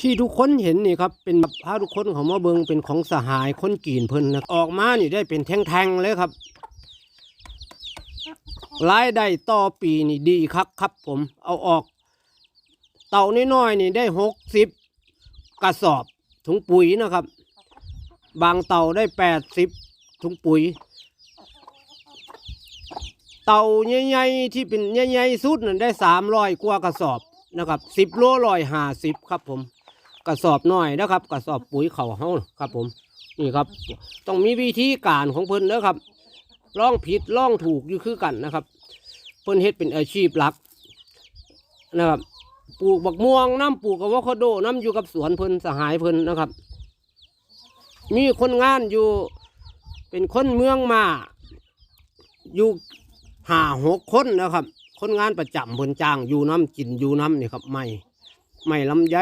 ที่ทุกคนเห็นนี่ครับเป็นแบบพทุกคนเขามาเบิงเป็นของสหายคนกีนเพิ่นนะออกมานี่ได้เป็นแท่งๆเลยครับรายได้ต่อปีนี่ดีครับครับ ผมเอาออก เต่าน้อยๆนี่ได้หกสิบกระสอบถุงปุ๋ยนะครับ บางเต่าได้แปดสิบถุงปุ๋ย เต่าใหญ่ๆที่เป็นใหญ่ๆสุดนั่นได้สามร้อยกว่ากระสอบนะครับสิบโลร้อยห้าสิบครับผม กระสอบน้อยนะครับกระสอบปุ๋ยเขาเฮาครับ ผมนี่ครับ ต้องมีวิธีการของเพิ่นนะครับล่องผิดล่องถูกอยู่คือกันนะครับ เพิ่นเฮ็ดเป็นอาชีพหลักนะครับปลูกบักม่วงน้ำปลูกอะโวคาโดน้ำอยู่กับสวนเพิ่นสหายเพิ่นนะครับ มีคนงานอยู่เป็นคนเมืองมาอยู่ห้าหกคนนะครับ คนงานประจำเพิ่นจ้างอยู่น้ำกินอยู่น้ำนี่ครับไม่ไม่ลำไย